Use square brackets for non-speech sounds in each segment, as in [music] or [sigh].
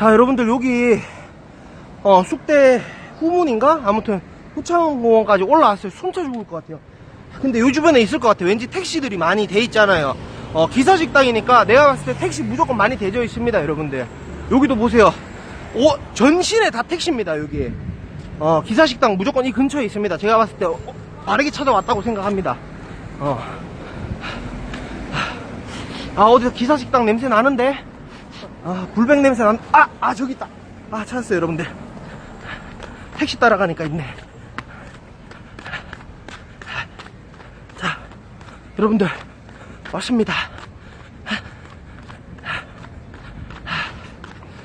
자, 여러분들 여기 어, 쑥대 후문인가? 아무튼 후창공원까지 올라왔어요. 숨차 죽을 것 같아요. 근데 요 주변에 있을 것 같아요. 왠지 택시들이 많이 돼 있잖아요. 어, 기사식당이니까 내가 봤을 때 택시 무조건 많이 대져 있습니다, 여러분들. 여기도 보세요. 오, 전신에 다 택시입니다, 여기. 어, 기사식당 무조건 이 근처에 있습니다. 제가 봤을 때 어, 빠르게 찾아왔다고 생각합니다. 어. 아, 어디서 기사식당 냄새 나는데? 아, 불백 냄새 난, 아, 아, 저기 있다. 아, 찾았어요, 여러분들. 택시 따라가니까 있네. 자, 여러분들, 왔습니다.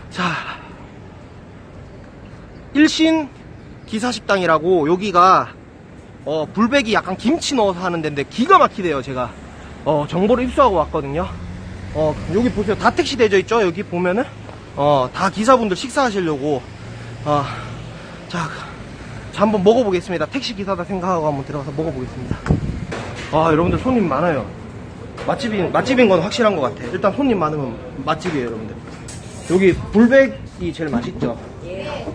자, 일신 기사식당이라고 여기가 어, 불백이 약간 김치 넣어서 하는 데인데 기가 막히대요, 제가. 어, 정보를 입수하고 왔거든요. 어, 여기 보세요. 다 택시 대져 있죠? 여기 보면은. 어, 다 기사분들 식사하시려고. 어, 자, 자, 한번 먹어보겠습니다. 택시 기사다 생각하고 한번 들어가서 먹어보겠습니다. 아, 여러분들 손님 많아요. 맛집인, 맛집인 건 확실한 것 같아. 일단 손님 많으면 맛집이에요, 여러분들. 여기 불백이 제일 맛있죠? 예.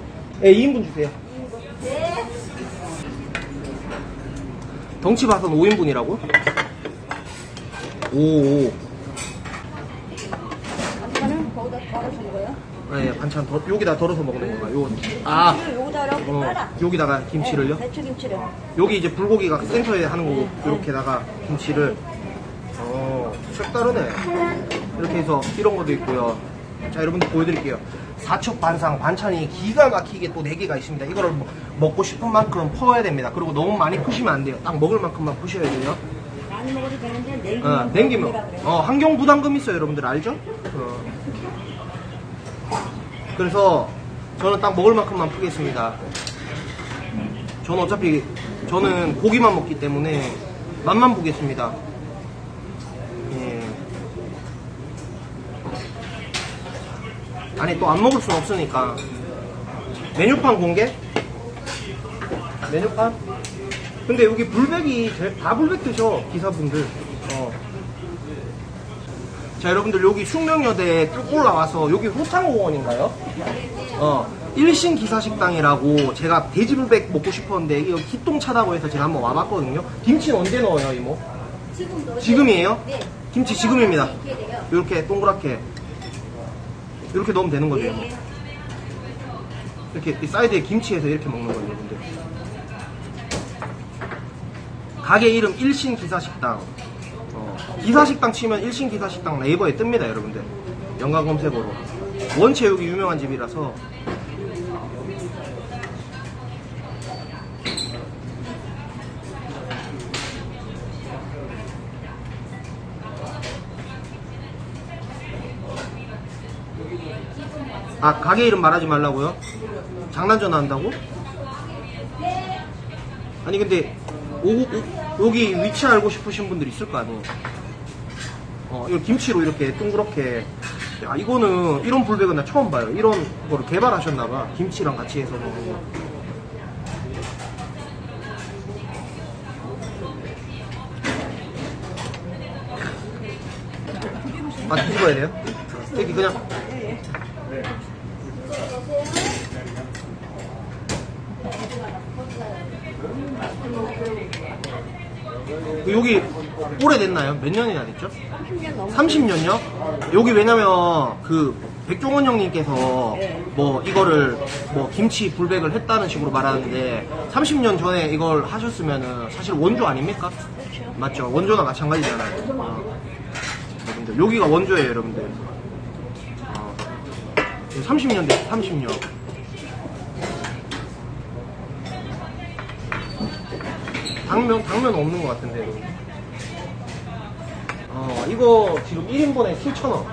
예, 2인분 주세요. 덩치 봐선 5인분이라고? 오, 오. 반찬은 거기다 덜어서 먹어요? 네, 반찬 더, 여기다 덜어서 먹는 건가? 요, 아, 이렇게 어, 빨아. 여기다가 김치를요? 네, 배추김치를. 여기 이제 불고기가 센터에 하는 거고, 이렇게다가 김치를. 어, 색다르네. 이렇게 해서 이런 것도 있고요. 자, 여러분들 보여드릴게요. 사척 반상 반찬이 기가 막히게 또 4개가 있습니다. 이거를 뭐- 먹고 싶은 만큼 퍼야 됩니다. 그리고 너무 많이 푸시면 안 돼요. 딱 먹을 만큼만 푸셔야 돼요. 많이 먹어도 되는데 내기면 어, 냉기면. 어, 환경 부담금 있어요, 여러분들 알죠? 어. 그래서 저는 딱 먹을 만큼만 푸겠습니다. 저는 어차피 저는 고기만 먹기 때문에 맛만 보겠습니다. 예. 아니 또 안 먹을 순 없으니까 메뉴판 공개? 메뉴판? 근데 여기 불백이 다 불백 드셔 기사분들 어. 자 여러분들 여기 숙명여대에 쭉 올라와서 여기 호창공원인가요? 어 일신 기사식당이라고 제가 돼지불백 먹고 싶었는데 이거 기똥차다고 해서 제가 한번 와봤거든요 김치는 언제 넣어요 이모? 지금 넣으세요. 지금이에요? 네. 김치 지금입니다 이렇게 돼요. 이렇게 동그랗게 이렇게 넣으면 되는 거죠 이모? 예, 예. 이렇게 이 사이드에 김치해서 이렇게 먹는 거예요, 여러분들. 가게 이름 일신 기사식당. 어, 기사식당 치면 일신 기사식당 네이버에 뜹니다, 여러분들. 연관 검색어로. 원체 여기 유명한 집이라서. 아, 가게 이름 말하지 말라고요? 장난 전화한다고? 아니 근데 오, 오- 여기 위치 알고 싶으신 분들 있을 거 아니에요? 어, 이거 김치로 이렇게 둥그렇게 야 이거는 이런 불백은 나 처음 봐요. 이런 거를 개발하셨나봐. 김치랑 같이 해서 거. 아 뒤집어야 돼요? 여기 그냥 그 여기 오래됐나요? 몇 년이나 됐죠? 30년 넘어. 30년요? 여기 왜냐면 그 백종원 형님께서 네. 뭐 이거를 뭐 김치 불백을 했다는 식으로 말하는데 30년 전에 이걸 하셨으면은 사실 원조 아닙니까? 맞죠? 원조나 마찬가지잖아요. 어. 여러분들 여기가 원조예요, 여러분들. 어. 30년 됐 30년. 당면 당면 없는 것 같은데. 어 이거 지금 1인분에 7,000원.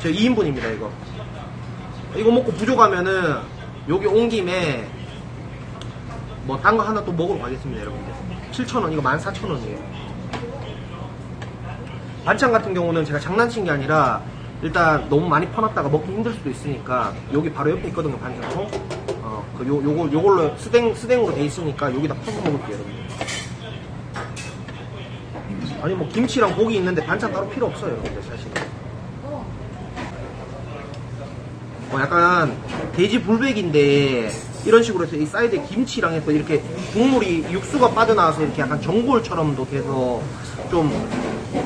저 2인분입니다 이거. 이거 먹고 부족하면은 여기 온 김에 뭐 딴 거 하나 또 먹으러 가겠습니다 여러분들. 7,000원 이거 14,000원이에요. 반찬 같은 경우는 제가 장난친 게 아니라 일단 너무 많이 퍼놨다가 먹기 힘들 수도 있으니까 여기 바로 옆에 있거든요 반찬통. 어, 그 요, 요거, 요걸로 스댕, 스댕으로 돼 있으니까 여기다 퍼서 먹을게요 여러분. 아니 뭐 김치랑 고기 있는데 반찬 따로 필요 없어요 여러분들 사실은. 어, 약간 돼지 불백인데 이런 식으로 해서 이 사이드에 김치랑 해서 이렇게 국물이 육수가 빠져나와서 이렇게 약간 전골처럼도 돼서 좀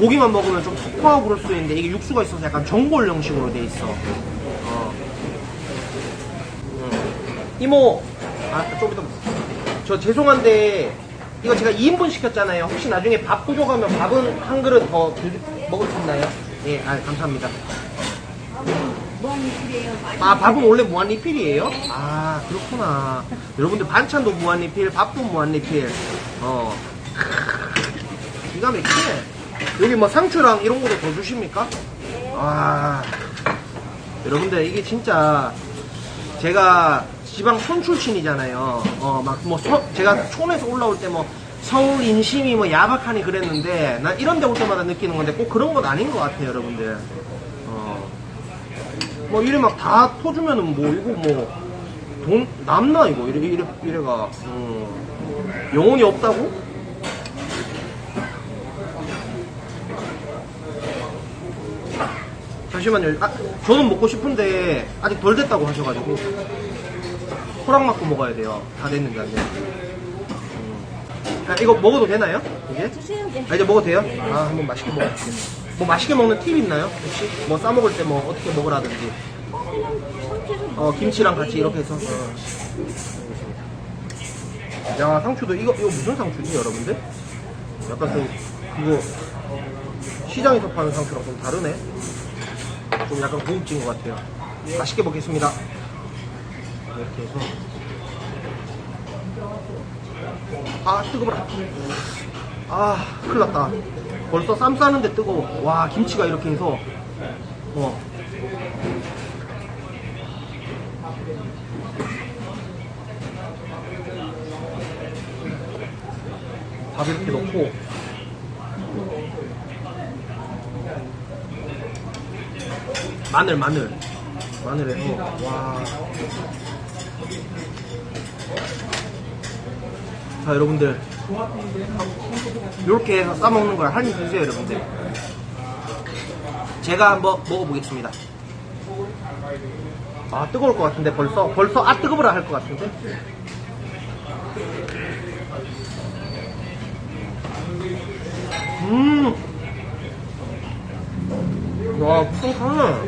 고기만 먹으면 좀 퍽퍽하고 그럴 수 있는데 이게 육수가 있어서 약간 전골 형식으로 돼 있어. 어. 음. 이모, 아, 좀 이따. 저 죄송한데 이거 제가 2인분 시켰잖아요. 혹시 나중에 밥 부족하면 밥은 한 그릇 더 드- 먹을 수 있나요? 예, 아, 감사합니다. 아, 밥은 원래 무한 리필이에요? 아, 그렇구나. 여러분들 반찬도 무한 리필, 밥도 무한 리필. 어. 기가 막히네. 여기 뭐 상추랑 이런 것도 더 주십니까? 아. 여러분들 이게 진짜 제가 지방 촌 출신이잖아요. 어, 막뭐 제가 촌에서 올라올 때 뭐 서울 인심이 뭐 야박하니 그랬는데 난 이런 데 올 때마다 느끼는 건데 꼭 그런 건 아닌 것 같아요, 여러분들. 어. 뭐 이래 막 다 터주면은 뭐 이거 뭐 돈 남나 이거 이래 이래 이래가 음. 영혼이 없다고? 잠시만요. 아, 저는 먹고 싶은데 아직 덜 됐다고 하셔가지고 호락 맞고 먹어야 돼요. 다 됐는지 안 됐는지. 음. 아, 이거 먹어도 되나요? 드세요. 이제. 아, 이제 먹어도 돼요? 아, 한번 맛있게 먹어볼게요. 뭐 맛있게 먹는 팁 있나요? 혹시? 뭐 싸먹을 때 뭐 어떻게 먹으라든지. 어, 김치랑 같이 이렇게 해서. 어. 야, 상추도, 이거, 이거 무슨 상추지, 여러분들? 약간 좀, 그거, 시장에서 파는 상추랑 좀 다르네? 좀 약간 고급진 것 같아요. 맛있게 먹겠습니다. 해서. 아, 뜨거워라. 아, 큰일 났다. 벌써 쌈 싸는데 뜨거워. 와, 김치가 이렇게 해서. 어. 밥 이렇게 넣고. 마늘, 마늘. 마늘 해서. 와. 자, 여러분들. 이렇게 해서 싸먹는 걸 한입 드세요, 여러분들. 제가 한번 먹어보겠습니다. 아, 뜨거울 것 같은데, 벌써? 벌써, 아, 뜨거워라 할 것 같은데? 음! 와, 무슨 가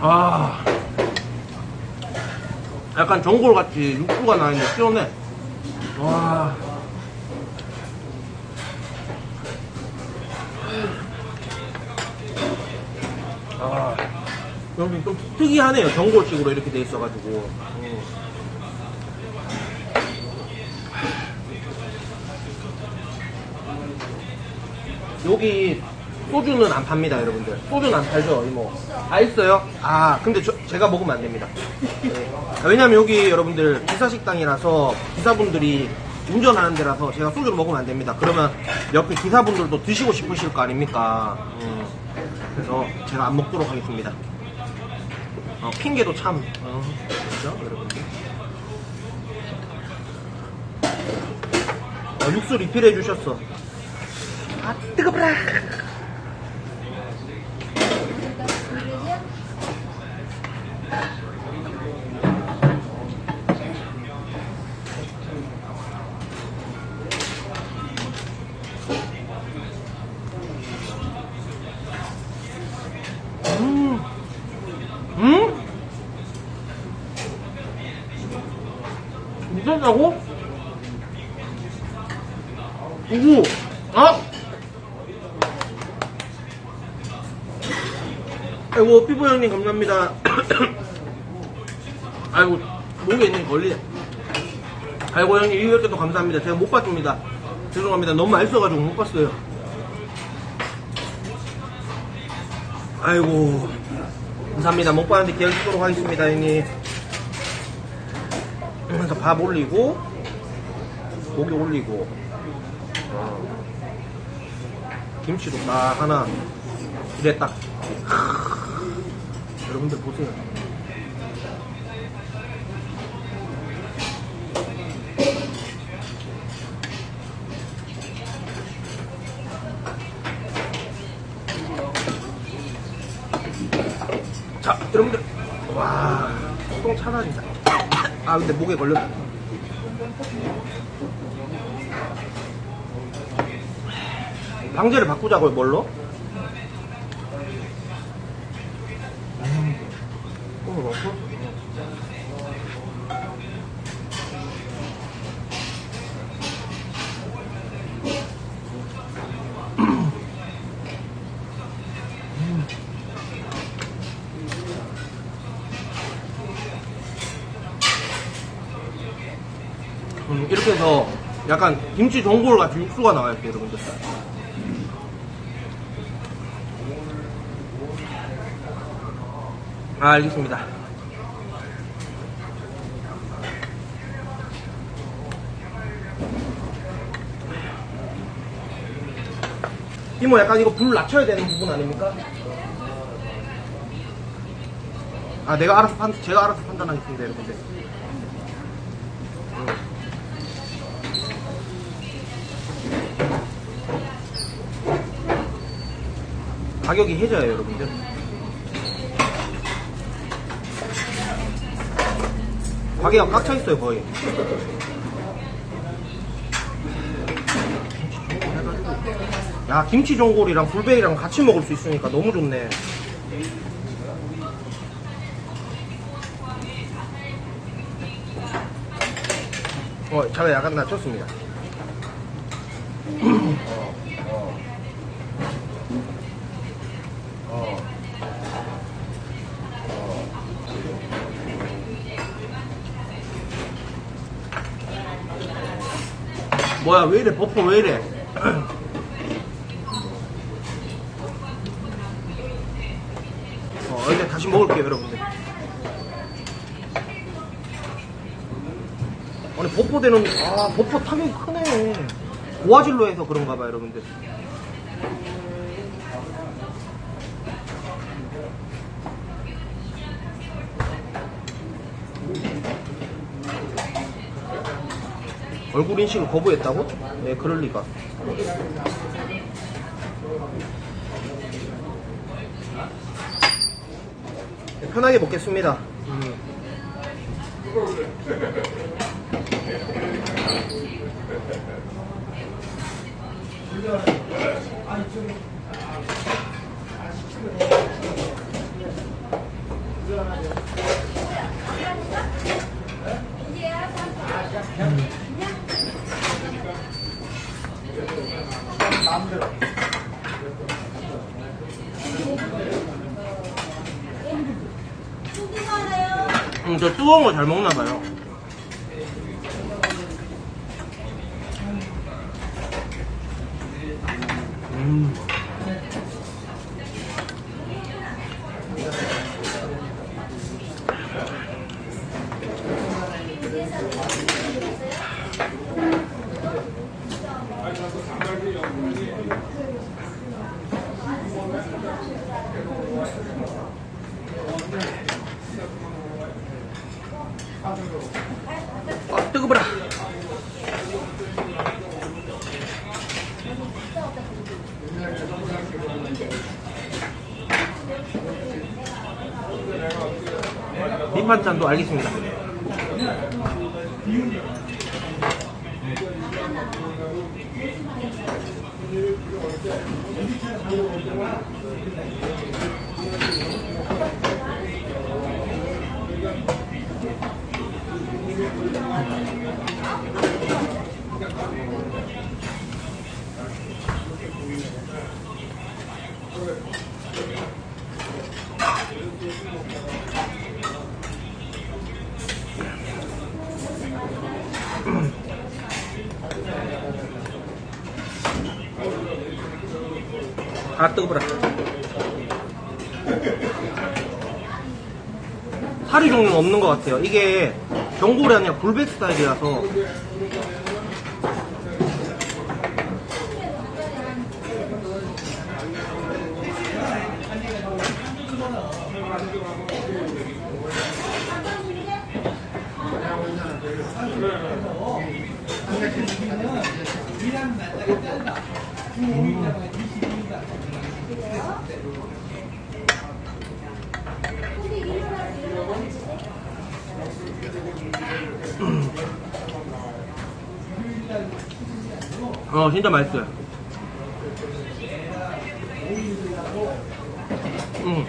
아. 약간 전골같이 육수가 나는데 시원해. 와. 아. 여기 좀 특이하네요. 전골식으로 이렇게 돼 있어가지고. 음. 여기 소주는 안 팝니다, 여러분들. 소주는 안 팔죠, 이모. 아, 있어요? 아, 근데 저- 제가 먹으면 안 됩니다. 네. 아, 왜냐면 여기 여러분들 기사식당이라서 기사분들이 운전하는 데라서 제가 소주를 먹으면 안 됩니다. 그러면 옆에 기사분들도 드시고 싶으실 거 아닙니까? 음. 그래서 제가 안 먹도록 하겠습니다. 어, 핑계도 참, 어, 그죠, 여러분들? 어, 육수 리필해 주셨어. 아, 뜨거워라. 음. 음? 미쳤다고? 오구, 아! 아이고, 피부 형님 감사합니다. [coughs] 아이고, 목에 있는 걸리. 아이고, 형님, 이렇게도 감사합니다. 제가 못 봤습니다. 죄송합니다. 너무 맛있어가지고 못 봤어요. 아이고, 감사합니다. 못 봤는데 기억 쓰도록 하겠습니다, 형님. 그래서 밥 올리고, 고기 올리고, 어, 김치도 딱 하나, 딱. 여러분들 보세요. 자, 여러분들. 와, 똥 차다, 진짜. 아, 근데 목에 걸렸다. 방제를 바꾸자고요, 뭘로? 똥을 넣고? 음, 이렇게 해서 약간 김치 전골 같은 육수가 나와요, 여러분들. 아, 알겠습니다. 이모 약간 이거 불 낮춰야 되는 부분 아닙니까? 아, 내가 알아서 판, 제가 알아서 판단하겠습니다, 여러분들. 가격이 해져요, 여러분들. 가게가 꽉 차 있어요, 거의. 야, 김치 전골이랑 굴베이랑 같이 먹을 수 있으니까 너무 좋네. 어, 제가 약간 낮췄습니다. 뭐야, 왜 이래, 버퍼 왜 이래? [clears throat] 어, 이제 다시 먹을게요, 여러분들. 아니, 버퍼대는, 아, 버퍼 타격이 크네. 고화질로 해서 그런가 봐요, 여러분들. 얼굴 인식을 거부했다고? 네, 그럴 리가. 네, 편하게 먹겠습니다. 음. 저 뜨거운 거 잘 먹나 봐요. 음. 아, 뜨거워라. 밑반찬도 알겠습니다. 아, 뜨거워라. [laughs] 사리 종류는 없는 것 같아요. 이게 경골이 아니라 불백 스타일이라서 음. 어 진짜 맛있어요. 음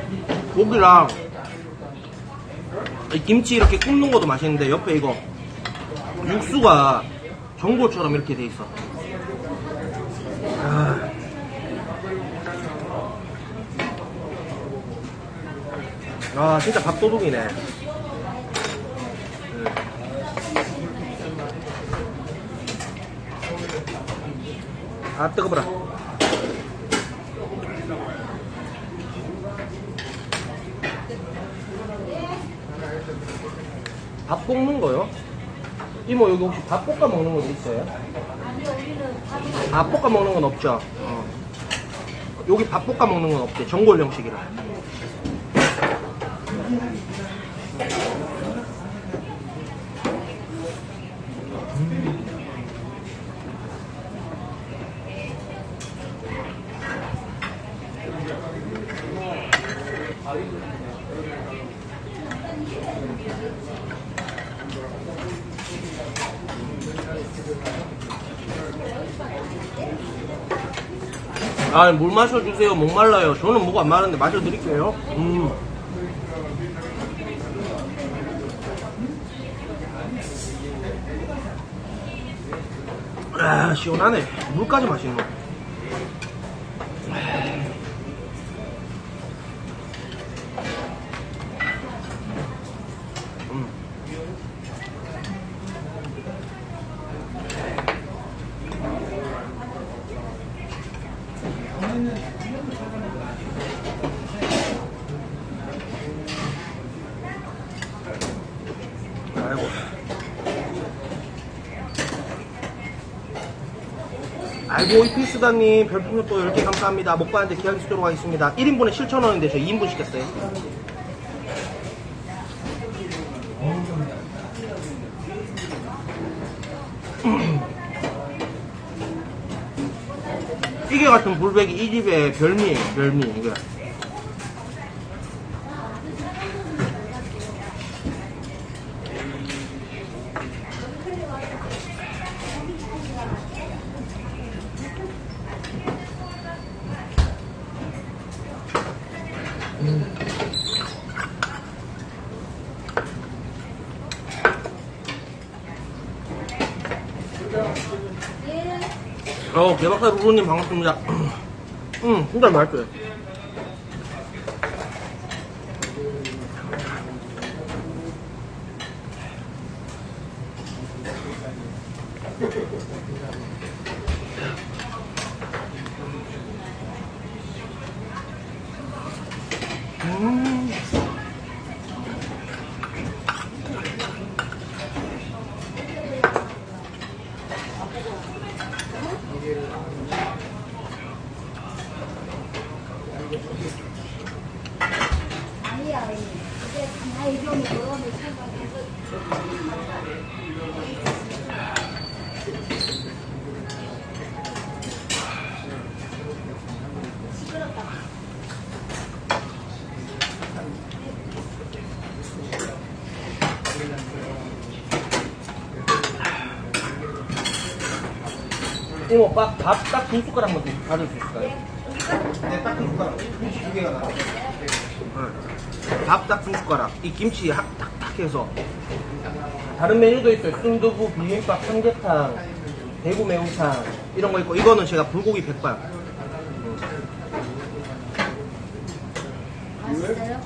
고기랑 이 김치 이렇게 굽는 것도 맛있는데 옆에 이거 육수가 전골처럼 이렇게 돼 있어. 아. 아 진짜 밥도둑이네. 아 뜨거워라. 밥 볶는 거요? 이모 여기 혹시 밥 볶아 먹는 것도 있어요? 아 볶아 먹는 건 없죠. 어. 여기 밥 볶아 먹는 건 없대. 전골 형식이라. 아, 물 마셔주세요. 목 말라요. 저는 목 안 마른데 마셔드릴게요. 음. 아, 시원하네. 물까지 마시는 거. 아이고, 이피스다님, 별풍선 또 10개 감사합니다. 먹방한테 기하기 쓰도록 하겠습니다. 1인분에 7,000원인데 저 2인분 시켰어요. [clears throat] 찌개 같은 불백이 이 집의 별미예요, 별미, 이거. 어, 개박살 루루님 반갑습니다. 음, 진짜 맛있어요. 음. 아니야, 이제 다 이런 거를 생각해서 이모, 밥, 밥딱 두 숟가락만 더 받을 수 있을까요? 네, 딱두 숟가락. 김치 두 개가 나와요. 밥딱 두 숟가락. 이 김치 하- 탁탁 해서. 다른 메뉴도 있어요. 순두부, 비빔밥, 삼계탕, 대구 매운탕 이런 거 있고 이거는 제가 불고기 백반. 맛있어요?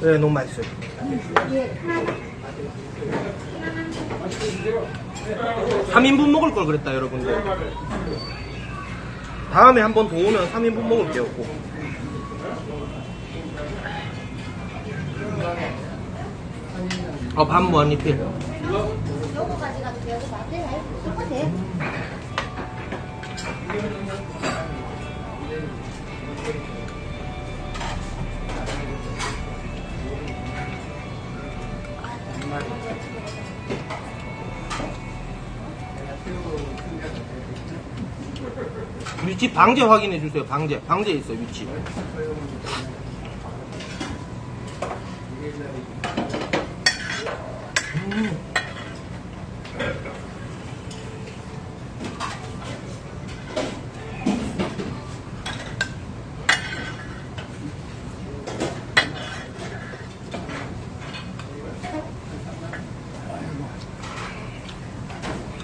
네, 너무 맛있어요. 예. 3인분 먹을 걸 그랬다 여러분들. 다음에 한 번 더 오면 3인분 먹을게요. 꼭. 어, 밥 무한리필. 위치 방제 확인해 주세요. 방제. 방제 있어 위치.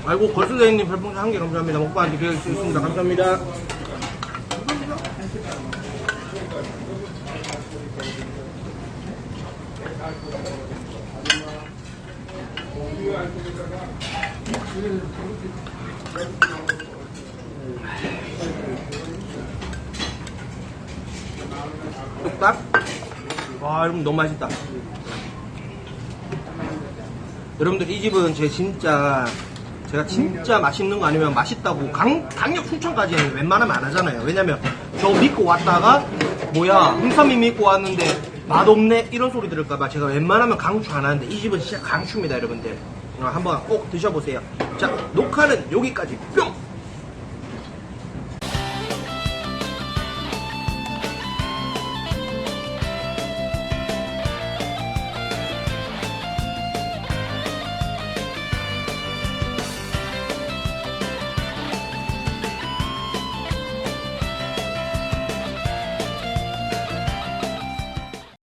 아이고 걸스데이님 별풍선 한개 감사합니다. 먹방한테 기회를 주셨습니다. 감사합니다. 뚝딱. 와, 여러분 너무 맛있다. 여러분들 이 집은 제 진짜 제가 진짜 맛있는 거 아니면 맛있다고 강, 강력 추천까지는 웬만하면 안 하잖아요. 왜냐면 저 믿고 왔다가 뭐야 홍삼이 믿고 왔는데 맛없네 이런 소리 들을까봐 제가 웬만하면 강추 안 하는데 이 집은 진짜 강추입니다 여러분들. 어, 한번 꼭 드셔보세요. 자 녹화는 여기까지 뿅!